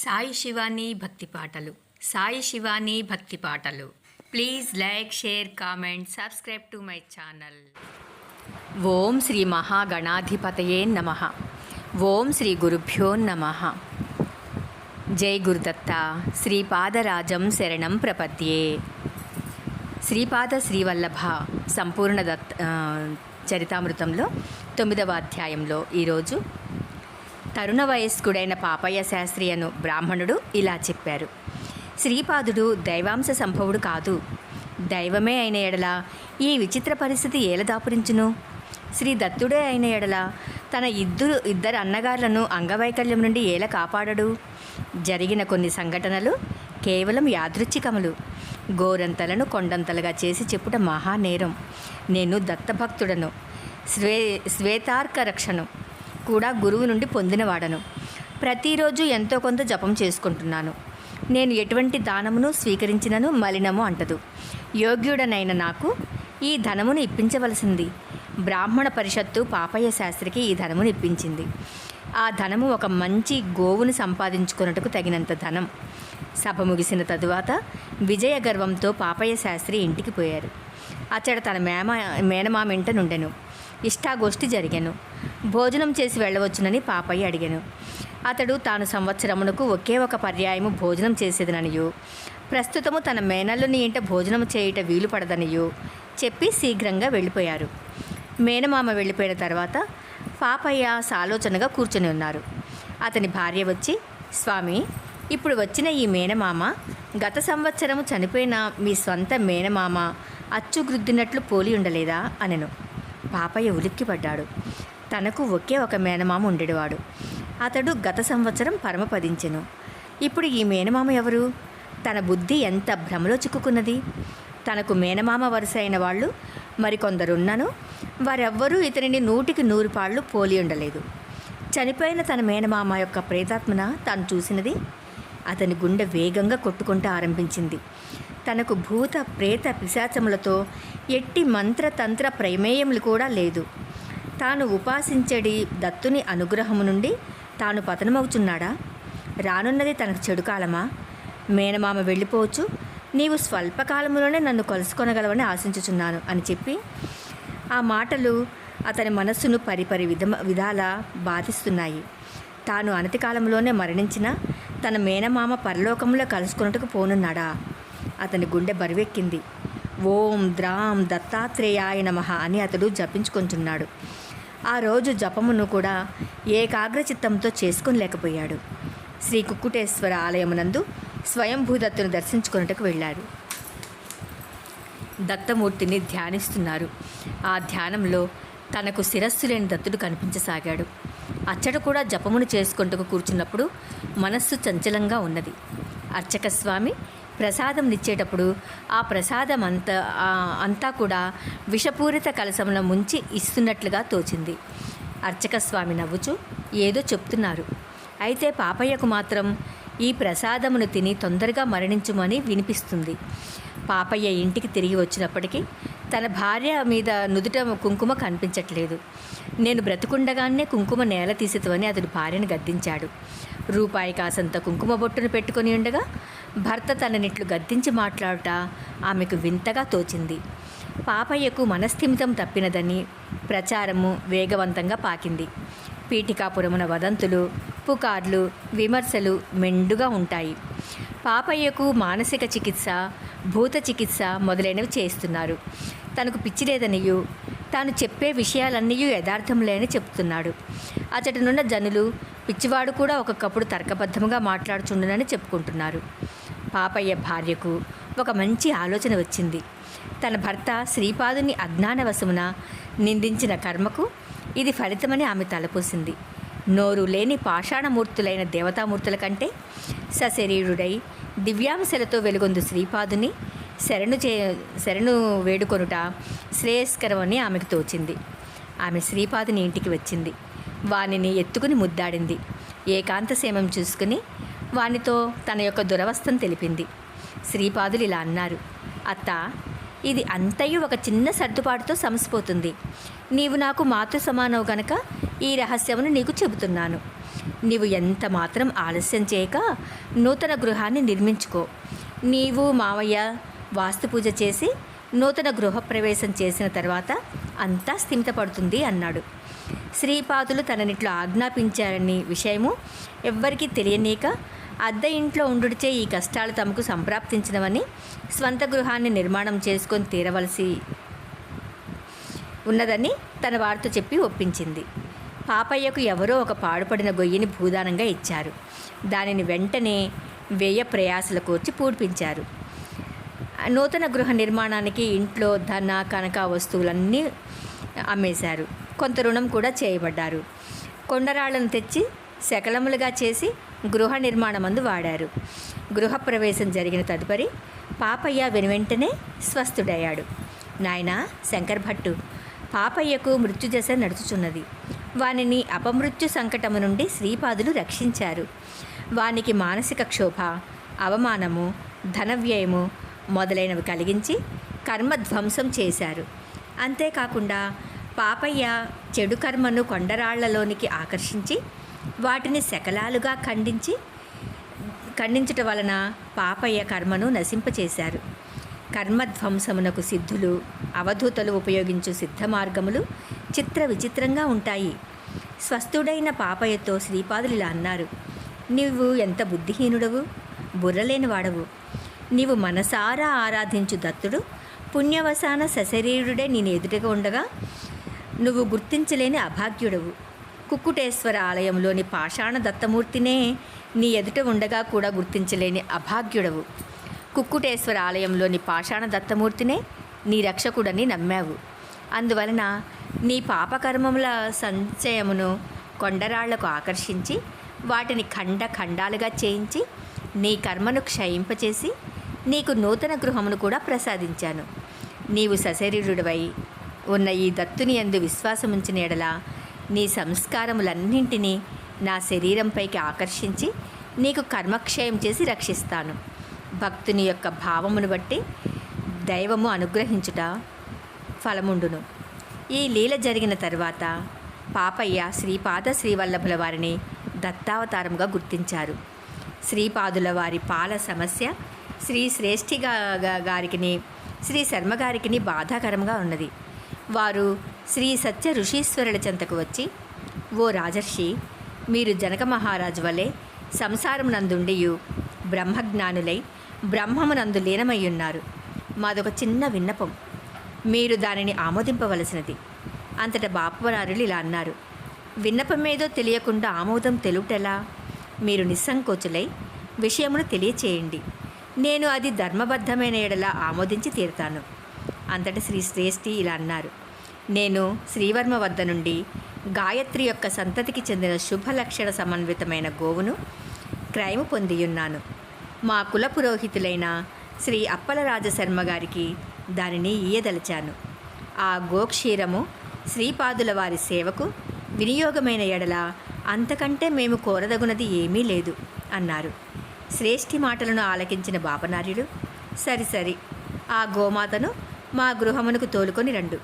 సాయి శివాని భక్తి పాటలు. సాయి శివాని భక్తి పాటలు. Please like share comment subscribe to my channel. ఓం శ్రీ మహాగణాధిపతయే నమ. ఓం శ్రీ గురుభ్యో నమ. జై గురుదత్త. శ్రీపాదరాజం శరణం ప్రపద్యే. శ్రీపాద శ్రీవల్లభ సంపూర్ణ దత్ చరితామృతంలో తొమ్మిదవ అధ్యాయంలో ఈరోజు తరుణ వయస్కుడైన పాపయ్య శాస్త్రి అను బ్రాహ్మణుడు ఇలా చెప్పారు. శ్రీపాదుడు దైవాంశ సంభవుడు కాదు. దైవమే అయిన ఎడల ఈ విచిత్ర పరిస్థితి ఏల దాపురించును శ్రీ దత్తుడే అయిన ఎడల తన ఇద్దరు ఇద్దరు అన్నగారులను అంగవైకల్యం నుండి ఏల కాపాడడు? జరిగిన కొన్ని సంఘటనలు కేవలం యాదృచ్ఛికములు. గోరంతలను కొండంతలుగా చేసి చెప్పుట మహానేరం నేను దత్తభక్తుడను. శ్వే శ్వేతార్క రక్షను కూడా గురువు నుండి పొందినవాడను. ప్రతిరోజు ఎంతో కొంత జపం చేసుకుంటున్నాను. నేను ఎటువంటి దానమును స్వీకరించినను మలినము అంటదు. యోగ్యుడనైన నాకు ఈ ధనమును ఇప్పించవలసింది. బ్రాహ్మణ పరిషత్తు పాపయ్య శాస్త్రికి ఈ ధనమును ఇప్పించింది. ఆ ధనము ఒక మంచి గోవును సంపాదించుకున్నట్టుకు తగినంత ధనం. సభ ముగిసిన తరువాత విజయ గర్వంతో పాపయ్య శాస్త్రి ఇంటికి పోయారు. అతడు తన మేమ మేనమామింట నుండెను. ఇష్టాగోష్ఠి జరిగాను. భోజనం చేసి వెళ్ళవచ్చునని పాపయ్య అడిగాను. అతడు తాను సంవత్సరమునకు ఒకే ఒక పర్యాయము భోజనం చేసేదననియు. ప్రస్తుతము తన మేనల్లుని ఇంట భోజనం చేయుట వీలు పడదనియు చెప్పి శీఘ్రంగా వెళ్ళిపోయారు. మేనమామ వెళ్ళిపోయిన తర్వాత పాపయ్య సాలోచనగా కూర్చొని ఉన్నారు. అతని భార్య వచ్చి స్వామి ఇప్పుడు వచ్చిన ఈ మేనమామ గత సంవత్సరము చనిపోయిన మీ స్వంత మేనమామ అచ్చుగ్రుద్దినట్లు పోలి ఉండలేదా? అనెను. పాపయ్య ఉలిక్కిపడ్డాడు. తనకు ఒకే ఒక మేనమామ ఉండేవాడు. అతడు గత సంవత్సరం పరమపదించెను. ఇప్పుడు ఈ మేనమామ ఎవరు? తన బుద్ధి ఎంత భ్రమలో చిక్కుకున్నది? తనకు మేనమామ వరుస అయిన వాళ్ళు మరికొందరున్నను. వారెవ్వరూ ఇతనిని నూటికి నూరు పాళ్ళు పోలి ఉండలేదు. చనిపోయిన తన మేనమామ యొక్క ప్రేతాత్మన తాను చూసినది? అతని గుండె వేగంగా కొట్టుకుంటూ ఆరంభించింది. తనకు భూత ప్రేత పిశాచములతో ఎట్టి మంత్రతంత్ర ప్రమేయములు కూడా లేదు. తాను ఉపాసించడి దత్తుని అనుగ్రహము నుండి తాను పతనమవుచున్నాడా? రానున్నది తనకు చెడు కాలమా? మేనమామ వెళ్ళిపోవచ్చు. నీవు స్వల్పకాలంలోనే నన్ను కలుసుకొనగలవని ఆశించుచున్నాను అని చెప్పి ఆ మాటలు అతని మనస్సును పరిపరి విధ విధాల బాధిస్తున్నాయి. తాను అనతి కాలంలోనే మరణించిన తన మేనమామ పరలోకంలో కలుసుకున్నట్టుకు పోనున్నాడా? అతని గుండె బరువెక్కింది. ఓం ద్రాం దత్తాత్రేయాయ నమ అని అతడు జపించుకుంటున్నాడు. ఆ రోజు జపమును కూడా ఏకాగ్రచిత్తంతో చేసుకోలేకపోయాడు శ్రీ కుక్కుటేశ్వర ఆలయమునందు స్వయంభూదత్తును దర్శించుకున్నట్టుకు వెళ్ళాడు. దత్తమూర్తిని ధ్యానిస్తున్నారు. ఆ ధ్యానంలో తనకు శిరస్సు లేని దత్తుడు కనిపించసాగాడు. అచ్చట కూడా జపమును చేసుకుంటూ కూర్చున్నప్పుడు మనస్సు చంచలంగా ఉన్నది. అర్చక స్వామి ప్రసాదం ఇచ్చేటప్పుడు ఆ ప్రసాదం అంతా అంతా కూడా విషపూరిత కలసంలో ముంచి ఇస్తున్నట్లుగా తోచింది. అర్చక స్వామి నవ్వుచు ఏదో చెప్తున్నారు. అయితే పాపయ్యకు మాత్రం ఈ ప్రసాదమును తిని తొందరగా మరణించుమని వినిపిస్తుంది. పాపయ్య ఇంటికి తిరిగి వచ్చినప్పటికీ తన భార్య మీద నుదుట కుంకుమ కనిపించట్లేదు. నేను బ్రతుకుండగానే కుంకుమ నేల తీసేతవని అతడు భార్యను గద్దించాడు. రూపాయి కాసంత కుంకుమ బొట్టును పెట్టుకొని ఉండగా భర్త తననిట్లు గద్దించి మాట్లాడుట ఆమెకు వింతగా తోచింది. పాపయ్యకు మనస్థిమితం తప్పినదని ప్రచారము వేగవంతంగా పాకింది. పీఠికాపురమున వదంతులు పుకార్లు విమర్శలు మెండుగా ఉంటాయి. పాపయ్యకు మానసిక చికిత్స భూత చికిత్స మొదలైనవి చేస్తున్నారు తనకు పిచ్చి లేదనియు తాను చెప్పే విషయాలన్నీ యథార్థములేని చెప్తున్నాడు. అతడినున్న జనులు పిచ్చివాడు కూడా ఒక్కొక్కప్పుడు తర్కబద్ధముగా మాట్లాడుచుండునని చెప్పుకుంటున్నారు. పాపయ్య భార్యకు ఒక మంచి ఆలోచన వచ్చింది. తన భర్త శ్రీపాదుని అజ్ఞానవశమున నిందించిన కర్మకు ఇది ఫలితమని ఆమె తలపోసింది. నోరు లేని పాషాణమూర్తులైన దేవతామూర్తుల కంటే సశరీరుడై దివ్యాంశలతో వెలుగొందు శ్రీపాదుని శరణు చే శరణు వేడుకొనుట శ్రేయస్కరమని ఆమెకు తోచింది. ఆమె శ్రీపాదుని ఇంటికి వచ్చింది. వానిని ఎత్తుకుని ముద్దాడింది. ఏకాంతసేమం చూసుకుని వానితో తన యొక్క దురవస్థను తెలిపింది. శ్రీపాదులు ఇలా అన్నారు అత్త ఇది అంతయు ఒక చిన్న సర్దుబాటుతో సమసిపోతుంది. నీవు నాకు మాతృ సమానవు గనక ఈ రహస్యమును నీకు చెబుతున్నాను. నీవు ఎంత మాత్రం ఆలస్యం చేయక నూతన గృహాన్ని నిర్మించుకో. నీవు మావయ్య వాస్తు పూజ చేసి నూతన గృహప్రవేశం చేసిన తర్వాత అంతా స్థిమితపడుతుంది అన్నాడు. శ్రీపాదులు తననిట్లో ఆజ్ఞాపించారని విషయము ఎవ్వరికీ తెలియనీక అద్దె ఇంట్లో ఉండుడిచే ఈ కష్టాలు తమకు సంప్రాప్తించినవని స్వంత గృహాన్ని నిర్మాణం చేసుకొని తీరవలసి ఉన్నదని తన వారితో చెప్పి ఒప్పించింది. పాపయ్యకు ఎవరో ఒక పాడుపడిన గొయ్యిని భూదానంగా ఇచ్చారు. దానిని వెంటనే వ్యయ ప్రయాసల కూర్చి పూడ్పించారు. నూతన గృహ నిర్మాణానికి ఇంట్లో ధన కనక వస్తువులన్నీ అమ్మేశారు. కొంత రుణం కూడా చేయబడ్డారు. కొండరాళ్ళను తెచ్చి శకలములుగా చేసి గృహ నిర్మాణమందు వాడారు. గృహప్రవేశం జరిగిన తదుపరి పాపయ్య వెనువెంటనే స్వస్థుడయ్యాడు. నాయన శంకర్ భట్టు పాపయ్యకు మృత్యుదశ నడుచుచున్నది. వానిని అపమృత్యు సంకటము నుండి శ్రీపాదులు రక్షించారు. వానికి మానసిక క్షోభ అవమానము ధనవ్యయము మొదలైనవి కలిగించి కర్మధ్వంసం చేశారు. అంతేకాకుండా పాపయ్య చెడు కర్మను కొండరాళ్ళలోనికి ఆకర్షించి వాటిని శకలాలుగా ఖండించి ఖండించట వలన పాపయ్య కర్మను నశింపచేశారు. కర్మధ్వంసమునకు సిద్ధులు అవధూతలు ఉపయోగించు సిద్ధ మార్గములు చిత్ర విచిత్రంగా ఉంటాయి. స్వస్థుడైన పాపయ్యతో శ్రీపాదులు ఇలా అన్నారు నీవు ఎంత బుద్ధిహీనుడవు? బుర్రలేని వాడవు నీవు మనసారా ఆరాధించు దత్తుడు పుణ్యవసాన సశరీరుడే నేను ఎదుటగా ఉండగా నువ్వు గుర్తించలేని అభాగ్యుడవు. కుక్కుటేశ్వర ఆలయంలోని పాషాణ దత్తమూర్తినే నీ ఎదుట ఉండగా కూడా గుర్తించలేని అభాగ్యుడవు. కుక్కుటేశ్వర ఆలయంలోని పాషాణ దత్తమూర్తినే నీ రక్షకుడని నమ్మావు. అందువలన నీ పాపకర్మముల సంచయమును కొండరాళ్ళకు ఆకర్షించి వాటిని ఖండ ఖండాలుగా చేయించి నీ కర్మను క్షయింపచేసి నీకు నూతన గృహమును కూడా ప్రసాదించాను. నీవు సశరీరుడివై ఉన్న ఈ దత్తుని ఎందు విశ్వాసముంచిన ఎడలా నీ సంస్కారములన్నింటినీ నా శరీరంపైకి ఆకర్షించి నీకు కర్మక్షయం చేసి రక్షిస్తాను. భక్తుని యొక్క భావమును బట్టి దైవము అనుగ్రహించుట ఫలముండును. ఈ లీల జరిగిన తర్వాత పాపయ్య శ్రీపాద శ్రీవల్లభుల వారిని దత్తావతారంగా గుర్తించారు. శ్రీపాదుల వారి పాల సమస్య శ్రీ శ్రేష్ఠి గారికి గారికిని శ్రీ శర్మగారికిని బాధాకరంగా ఉన్నది. వారు శ్రీ సత్య ఋషీశ్వరుల చెంతకు వచ్చి ఓ రాజర్షి మీరు జనక మహారాజు వలె సంసారమునందుండియు బ్రహ్మజ్ఞానులై బ్రహ్మమునందు ఉన్నారు మాదొక చిన్న విన్నపం. మీరు దానిని ఆమోదింపవలసినది. అంతట బాపవరారులు ఇలా అన్నారు విన్నపమేదో తెలియకుండా ఆమోదం తెలుటెలా? మీరు నిస్సంకోచులై విషయమును తెలియచేయండి. నేను అది ధర్మబద్ధమైన ఎడలా ఆమోదించి తీరుతాను. అంతటి శ్రీ శ్రేష్ఠి ఇలా అన్నారు. నేను శ్రీవర్మ వద్ద నుండి గాయత్రి యొక్క సంతతికి చెందిన శుభలక్షణ సమన్వితమైన గోవును క్రైము పొందియున్నాను. మా కుల పురోహితులైన శ్రీ అప్పలరాజశర్మ గారికి దానిని ఇయ్యదలిచాను ఆ గోక్షీరము శ్రీపాదుల వారి సేవకు వినియోగమైన ఎడల అంతకంటే మేము కోరదగునది ఏమీ లేదు అన్నారు. శ్రేష్ఠి మాటలను ఆలకించిన బాపనార్యుడు సరి సరి ఆ గోమాతను మా గృహమునకు తోలుకొని రండు.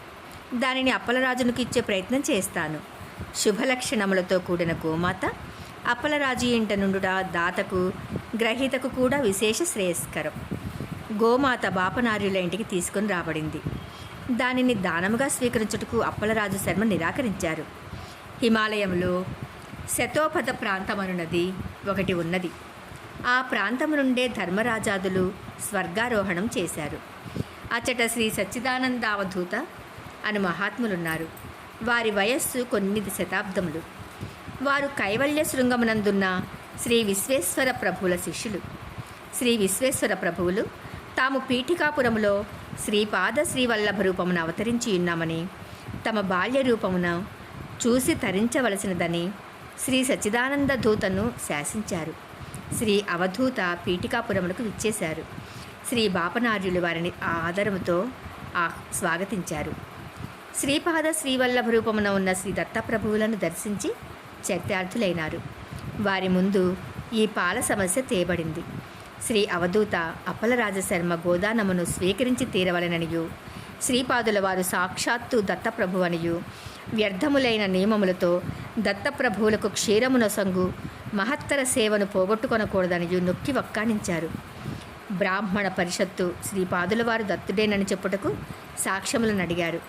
దానిని అప్పలరాజునికి ఇచ్చే ప్రయత్నం చేస్తాను. శుభలక్షణములతో కూడిన గోమాత అప్పలరాజు ఇంట నుండుట దాతకు గ్రహీతకు కూడా విశేష శ్రేయస్కరం. గోమాత బాపనార్యుల ఇంటికి తీసుకొని రాబడింది. దానిని దానముగా స్వీకరించుటకు అప్పలరాజు శర్మ నిరాకరించారు. హిమాలయంలో శతోపథ ప్రాంతమనున్నది ఒకటి ఉన్నది. ఆ ప్రాంతము నుండే ధర్మరాజాదులు స్వర్గారోహణం చేశారు. అచ్చట శ్రీ సచ్చిదానందావధూత అను మహాత్ములున్నారు. వారి వయస్సు కొన్ని శతాబ్దములు. వారు కైవల్య శృంగమునందున్న శ్రీ విశ్వేశ్వర ప్రభువుల శిష్యులు. శ్రీ విశ్వేశ్వర ప్రభువులు తాము పీఠికాపురములో శ్రీపాద శ్రీవల్లభ రూపమున అవతరించి ఉన్నామని తమ బాల్య రూపమున చూసి తరించవలసినదని శ్రీ సచ్చిదానంద దూతను శాసించారు. శ్రీ అవధూత పీఠికాపురములకు విచ్చేశారు. శ్రీ బాపనార్యులు వారిని ఆ ఆదరముతో ఆ స్వాగతించారు. శ్రీపాద శ్రీవల్లభ రూపమున ఉన్న శ్రీ దత్తప్రభువులను దర్శించి చరితార్థులైనారు. వారి ముందు ఈ పాల సమస్య తేబడింది. శ్రీ అవధూత అప్పలరాజశర్మ గోదానమును స్వీకరించి తీరవలననియు శ్రీపాదుల వారు సాక్షాత్తు దత్తప్రభువనియు వ్యర్థములైన నియమములతో దత్తప్రభువులకు క్షీరమునొసంగు మహత్తర సేవను పోగొట్టుకొనకూడదనియు నొక్కి వక్కానించారు బ్రాహ్మణ పరిషత్తు శ్రీపాదులవారు దత్తుడేనని చెప్పుటకు సాక్ష్యములను అడిగారు.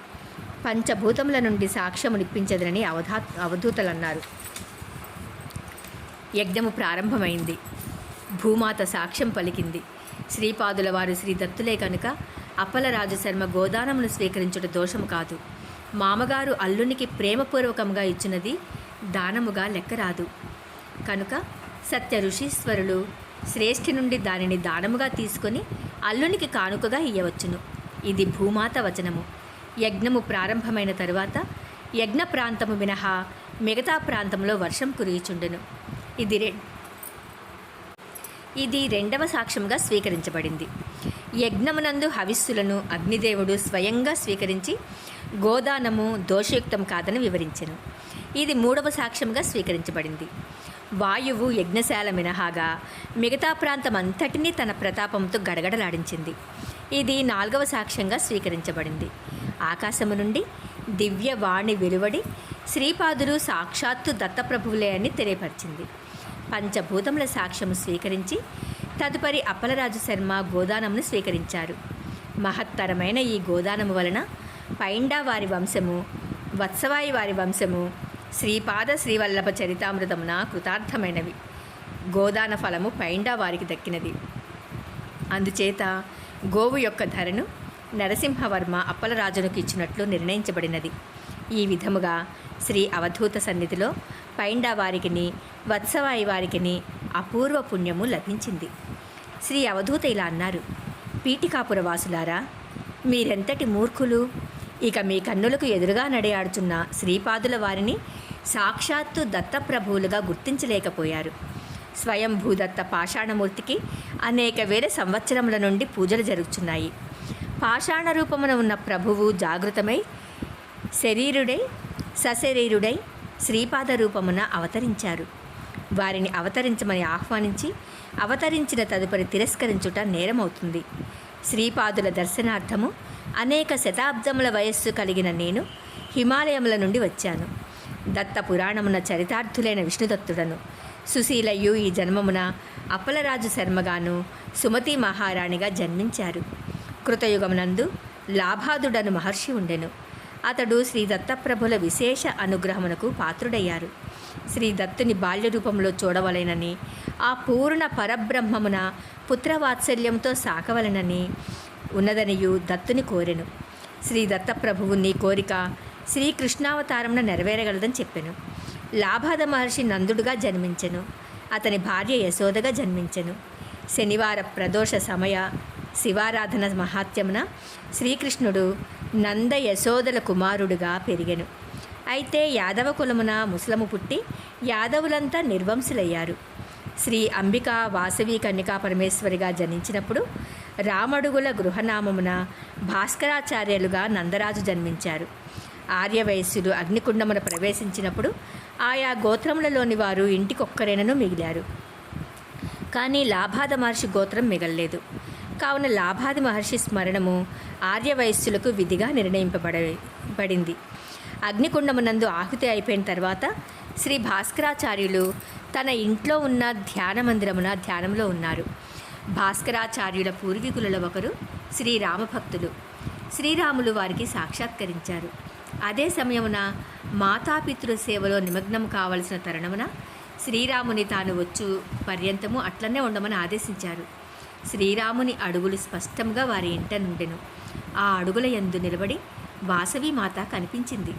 పంచభూతముల నుండి సాక్ష్యమునిప్పించదనని అవధా అవధూతలన్నారు. యజ్ఞము ప్రారంభమైంది. భూమాత సాక్ష్యం పలికింది. శ్రీపాదుల వారు శ్రీ దత్తులే కనుక అప్పలరాజు శర్మ గోదానమును స్వీకరించుట దోషము కాదు. మామగారు అల్లునికి ప్రేమపూర్వకంగా ఇచ్చినది దానముగా లెక్కరాదు. కనుక సత్య ఋషీశ్వరులు శ్రేష్ఠి నుండి దానిని దానముగా తీసుకొని అల్లునికి కానుకగా ఇయ్యవచ్చును. ఇది భూమాత వచనము. యజ్ఞము ప్రారంభమైన తరువాత యజ్ఞ ప్రాంతము మినహా మిగతా ప్రాంతంలో వర్షం కురిగిచుండెను ఇది రె ఇది రెండవ సాక్ష్యంగా స్వీకరించబడింది. యజ్ఞమునందు హవిస్సులను అగ్నిదేవుడు స్వయంగా స్వీకరించి గోదానము దోషయుక్తం కాదని వివరించెను. ఇది మూడవ సాక్ష్యంగా స్వీకరించబడింది. వాయువు యజ్ఞశాల మినహాగా మిగతా ప్రాంతం అంతటినీ తన ప్రతాపంతో గడగడలాడించింది. ఇది నాలుగవ సాక్ష్యంగా స్వీకరించబడింది. ఆకాశము నుండి దివ్య వాణి వెలువడి శ్రీపాదులు సాక్షాత్తు దత్తప్రభువులే అని తెలియపరిచింది. పంచభూతముల సాక్ష్యము స్వీకరించి తదుపరి అప్పలరాజు శర్మ గోదానమును స్వీకరించారు. మహత్తరమైన ఈ గోదానము వలన పైండా వారి వంశము వత్సవాయి వారి వంశము శ్రీపాద శ్రీవల్లభ చరితామృతమున కృతార్థమైనవి. గోదాన ఫలము పైండా వారికి దక్కినది. అందుచేత గోవు యొక్క ధరను నరసింహవర్మ అప్పలరాజునికి ఇచ్చినట్లు నిర్ణయించబడినది. ఈ విధముగా శ్రీ అవధూత సన్నిధిలో పైండా వారికిని వత్సవాయి వారికిని అపూర్వ పుణ్యము లభించింది. శ్రీ అవధూత ఇలా అన్నారు పీఠికాపుర వాసులారా మీరెంతటి మూర్ఖులు! ఇక మీ కన్నులకు ఎదురుగా నడయాడుచున్న శ్రీపాదుల వారిని సాక్షాత్తు దత్తప్రభువులుగా గుర్తించలేకపోయారు. స్వయం భూదత్త పాషాణమూర్తికి అనేక వేల సంవత్సరముల నుండి పూజలు జరుగుతున్నాయి పాషాణ రూపమున ఉన్న ప్రభువు జాగృతమై శరీరుడై సశరీరుడై శ్రీపాద రూపమున అవతరించారు. వారిని అవతరించమని ఆహ్వానించి అవతరించిన తదుపరి తిరస్కరించుట నేరమవుతుంది. శ్రీపాదుల దర్శనార్థము అనేక శతాబ్దముల వయస్సు కలిగిన నేను హిమాలయముల నుండి వచ్చాను. దత్త పురాణమున చరితార్థులైన విష్ణుదత్తుడను. సుశీలయ్యు ఈ జన్మమున అప్పలరాజు శర్మగాను సుమతి మహారాణిగా జన్మించారు. కృతయుగమునందు లాభాదుడను మహర్షి ఉండెను. అతడు శ్రీ దత్తప్రభుల విశేష అనుగ్రహమునకు పాత్రుడయ్యారు. శ్రీ దత్తుని బాల్య రూపంలో చూడవలెనని ఆ పూర్ణ పరబ్రహ్మమున పుత్రవాత్సల్యంతో సాకవలెనని ఉన్నదనియు దత్తుని కోరెను. శ్రీ దత్తప్రభువు నీ కోరిక శ్రీకృష్ణావతారమున నెరవేరగలదని చెప్పాను. లాభాద మహర్షి నందుడుగా జన్మించెను. అతని భార్య యశోదగా జన్మించెను. శనివార ప్రదోష సమయ శివారాధన మహాత్యమున శ్రీకృష్ణుడు నంద యశోదల కుమారుడుగా పెరిగెను. అయితే యాదవ కులమున ముసలము పుట్టి యాదవులంతా నిర్వంశులయ్యారు. శ్రీ అంబిక వాసవి కన్యకా పరమేశ్వరిగా జనించినప్పుడు రామడుగుల గృహనామమున భాస్కరాచార్యులుగా నందరాజు జన్మించారు. ఆర్యవయస్సులు అగ్నికుండమున ప్రవేశించినప్పుడు ఆయా గోత్రములలోని వారు ఇంటికొక్కరేనను మిగిలారు. కానీ లాభాద మహర్షి గోత్రం మిగలలేదు. కావున లాభాది మహర్షి స్మరణము ఆర్యవయస్సులకు విధిగా నిర్ణయింపబడ పడింది అగ్నికుండమునందు ఆహుతి అయిపోయిన తర్వాత శ్రీ భాస్కరాచార్యులు తన ఇంట్లో ఉన్న ధ్యాన మందిరమున ధ్యానంలో ఉన్నారు. భాస్కరాచార్యుల పూర్వీకులలో ఒకరు శ్రీరామభక్తులు. శ్రీరాములు వారికి సాక్షాత్కరించారు. అదే సమయమున మాతాపితృ సేవలో నిమగ్నం కావలసిన తరుణమున శ్రీరాముని తాను వచ్చు పర్యంతము అట్లనే ఉండమని ఆదేశించారు. శ్రీరాముని అడుగులు స్పష్టంగా వారి ఇంట నుండెను. ఆ అడుగుల యందు నిలబడి వాసవి మాత కనిపించింది.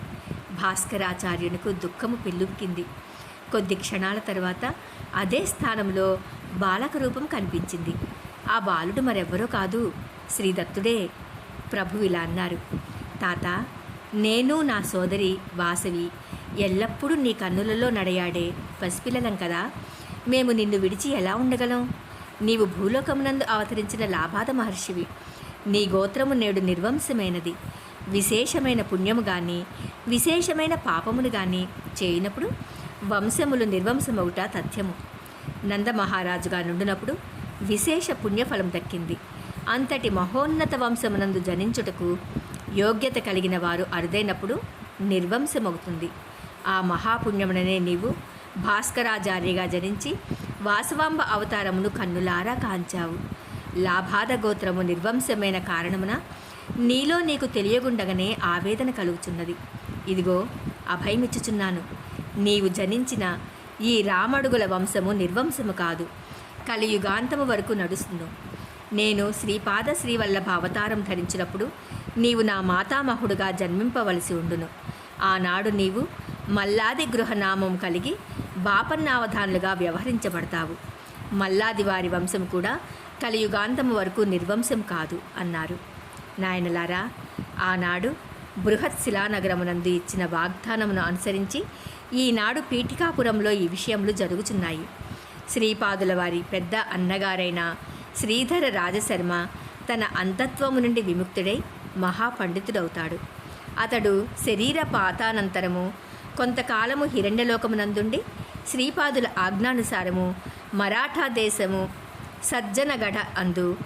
భాస్కరాచార్యునికు దుఃఖము పెళ్ళుక్కింది. కొద్ది క్షణాల తర్వాత అదే స్థానంలో బాలక రూపం కనిపించింది. ఆ బాలుడు మరెవ్వరో కాదు. శ్రీదత్తుడే. ప్రభు ఇలా అన్నారు. తాత నేను నా సోదరి వాసవి. ఎల్లప్పుడూ నీ కన్నులలో నడయాడే పసిపిల్లలం కదా. మేము నిన్ను విడిచి ఎలా ఉండగలం? నీవు భూలోకమునందు అవతరించిన లాభాద మహర్షివి. నీ గోత్రము నేడు నిర్వంశమైనది. విశేషమైన పుణ్యము కానీ విశేషమైన పాపమును కానీ చేయనప్పుడు వంశములు నిర్వంశమవుట తథ్యము. నందమహారాజుగా నుండినప్పుడు విశేష పుణ్యఫలం దక్కింది. అంతటి మహోన్నత వంశమునందు జనించుటకు యోగ్యత కలిగిన వారు అరుదైనప్పుడు నిర్వంశమవుతుంది ఆ మహాపుణ్యముననే నీవు భాస్కరాచార్యగా జనించి వాసవాంబ అవతారమును కన్నులారా కాంచావు. లాభాద గోత్రము నిర్వంశమైన కారణమున నీలో నీకు తెలియగుండగానే ఆవేదన కలుగుచున్నది. ఇదిగో అభయమిచ్చుచున్నాను. నీవు జనించిన ఈ రామడుగుల వంశము నిర్వంశము కాదు. కలియుగాంతము వరకు నడుస్తుంది నేను శ్రీపాద శ్రీవల్లభ అవతారం ధరించినప్పుడు నీవు నా మాతామహుడుగా జన్మింపవలసి ఉండును. ఆనాడు నీవు మల్లాది గృహనామం కలిగి బాపన్నావధానులుగా వ్యవహరించబడతావు. మల్లాది వారి వంశం కూడా కలియుగాంతము వరకు నిర్వంశం కాదు అన్నారు. నాయనలారా ఆనాడు బృహత్ శిలానగరమునందు ఇచ్చిన వాగ్దానమును అనుసరించి ఈనాడు పీఠికాపురంలో ఈ విషయములు జరుగుచున్నాయి. శ్రీపాదుల వారి పెద్ద అన్నగారైన శ్రీధర రాజశర్మ తన అంతత్వము నుండి విముక్తుడై మహాపండితుడవుతాడు. అతడు శరీర పాతానంతరము కొంతకాలము హిరణ్యలోకమునందుండి శ్రీపాదుల ఆజ్ఞానుసారము మరాఠా దేశము సజ్జనగఢ అందు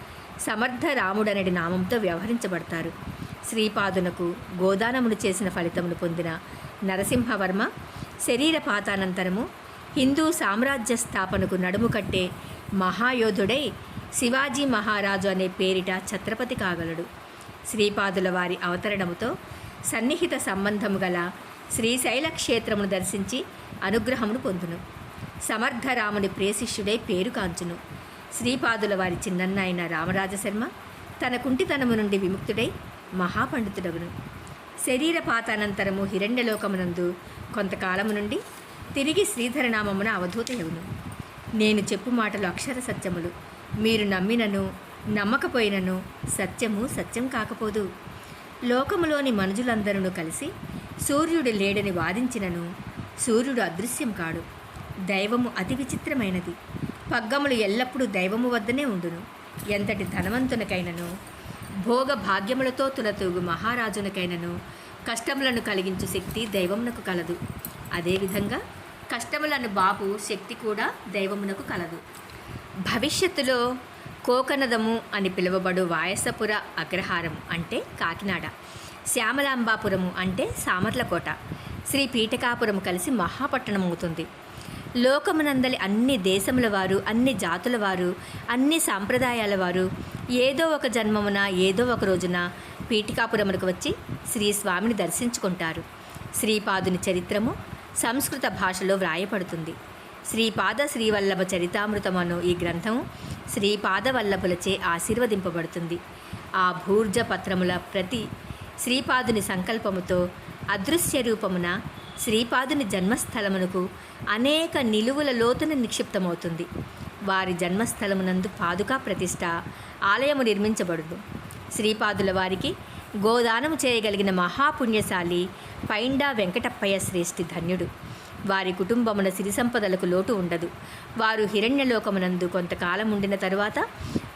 సమర్థ రాముడనడి నామంతో వ్యవహరించబడతారు. శ్రీపాదునకు గోదానమును చేసిన ఫలితమును పొందిన నరసింహవర్మ శరీర పాతానంతరము హిందూ సామ్రాజ్య స్థాపనకు నడుము కట్టే మహాయోధుడై శివాజీ మహారాజు అనే పేరిట ఛత్రపతి కాగలడు. శ్రీపాదుల వారి అవతరణముతో సన్నిహిత సంబంధము గల శ్రీశైల క్షేత్రమును దర్శించి అనుగ్రహమును పొందును. సమర్థరాముని ప్రియశిష్యుడై పేరు కాంచును. శ్రీపాదుల వారి చిన్నన్న అయిన రామరాజశర్మ తన కుంటితనము నుండి విముక్తుడై మహాపండితుడగును. శరీర పాతానంతరము హిరణ్యలోకమునందు కొంతకాలము నుండి తిరిగి శ్రీధరనామమున అవధూతయవును నేను చెప్పు మాటలు అక్షర సత్యములు. మీరు నమ్మినను నమ్మకపోయినను సత్యము సత్యం కాకపోదు. లోకములోని మనుజులందరూ కలిసి సూర్యుడు లేడని వాదించినను సూర్యుడు అదృశ్యం కాడు. దైవము అతి విచిత్రమైనది. పగ్గములు ఎల్లప్పుడూ దైవము వద్దనే ఉండును. ఎంతటి ధనవంతునికైనను భోగ భాగ్యములతో తులతూగు మహారాజునికైనను కష్టములను కలిగించు శక్తి దైవమునకు కలదు. అదేవిధంగా కష్టములను బాపు శక్తి కూడా దైవమునకు కలదు. భవిష్యత్తులో కోకనదము అని పిలువబడు వాయసపుర అగ్రహారం అంటే కాకినాడ. శ్యామలాంబాపురము అంటే సామర్లకోట. శ్రీ పీఠకాపురము కలిసి మహాపట్టణం అవుతుంది లోకమునందలి అన్ని దేశముల వారు అన్ని జాతుల వారు అన్ని సాంప్రదాయాల వారు ఏదో ఒక జన్మమున ఏదో ఒక రోజున పీఠికాపురములకు వచ్చి శ్రీ స్వామిని దర్శించుకుంటారు. శ్రీపాదుని చరిత్రము సంస్కృత భాషలో వ్రాయపడుతుంది శ్రీపాద శ్రీవల్లభ చరితామృతమను ఈ గ్రంథము శ్రీపాద వల్లభులచే ఆశీర్వదింపబడుతుంది. ఆ భూర్జ పత్రముల ప్రతి శ్రీపాదుని సంకల్పముతో అదృశ్య రూపమున శ్రీపాదుని జన్మస్థలమునకు అనేక నిలువుల లోతున నిక్షిప్తమవుతుంది. వారి జన్మస్థలమునందు పాదుకా ప్రతిష్ట ఆలయము నిర్మించబడును. శ్రీపాదుల వారికి గోదానము చేయగలిగిన మహాపుణ్యశాలి పైండా వెంకటప్పయ్య శ్రేష్ఠి ధన్యుడు. వారి కుటుంబమున సిరి సంపదలకు లోటు ఉండదు. వారు హిరణ్యలోకమునందు కొంతకాలం ఉండిన తరువాత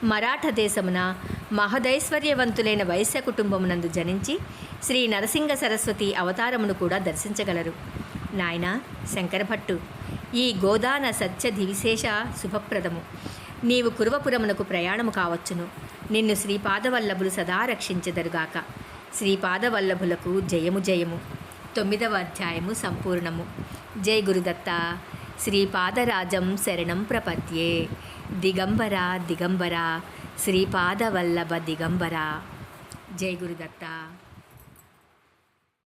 మరాఠ దేశమున మహదైశ్వర్యవంతులైన వైశ్య కుటుంబమునందు జనించి శ్రీ నరసింహ సరస్వతి అవతారమును కూడా దర్శించగలరు. నాయన శంకరభట్టు ఈ గోదాన సత్య దివిశేష శుభప్రదము. నీవు కురువపురమునకు ప్రయాణము కావచ్చును. నిన్ను శ్రీపాదవల్లభులు సదా రక్షించెదరుగాక. శ్రీపాదవల్లభులకు జయము జయము. తొమ్మిదవ అధ్యాయము సంపూర్ణము. జై గురుదత్త. శ్రీపాదరాజం శరణం ప్రపద్యే. దిగంబర దిగంబర. శ్రీపాదవల్లభ దిగంబర. జై గురుదత్త.